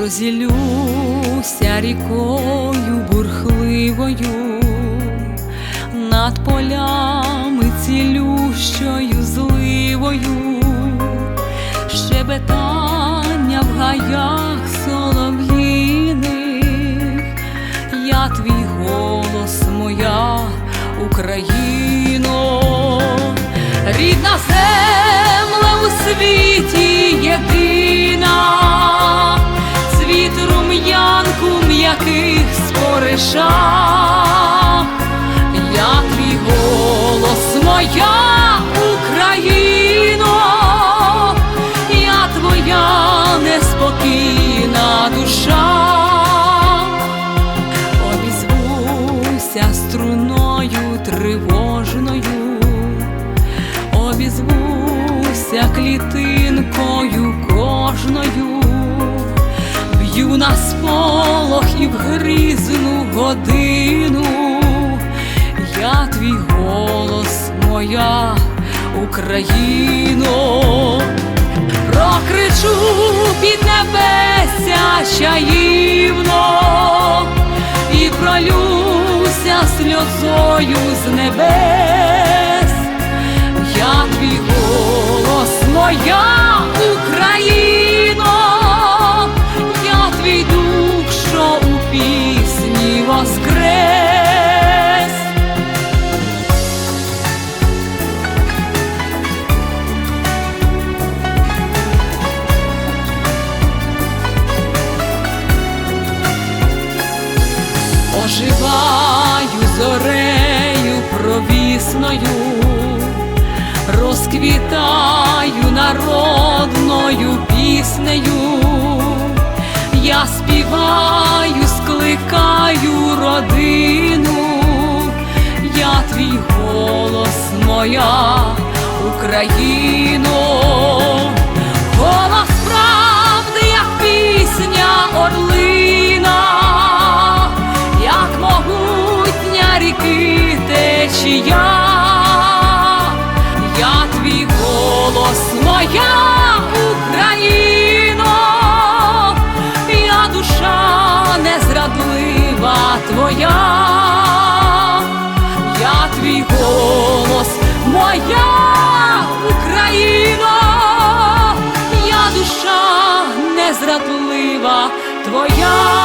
зілюся рікою бурхливою, над полями цілющою зливою, щебетання в гаях солов'їних, я твій голос, моя Україно, рідна земля у світі єдина, споришах, я твій голос, моя Україно, я твоя неспокійна душа, обізвуся струною тривожною, обізвуся клітинкою кожною, б'ю на сполох і в грізну годину, я твій голос, моя Україно, прокричу під небеся чаївно і пролюся сльозою з небес, я твій голос, моя провісною, розквітаю народною піснею, я співаю, скликаю родину, я твій голос, моя Україно, голос правди, як пісня орлина, як могутня ріки течія, я твоя.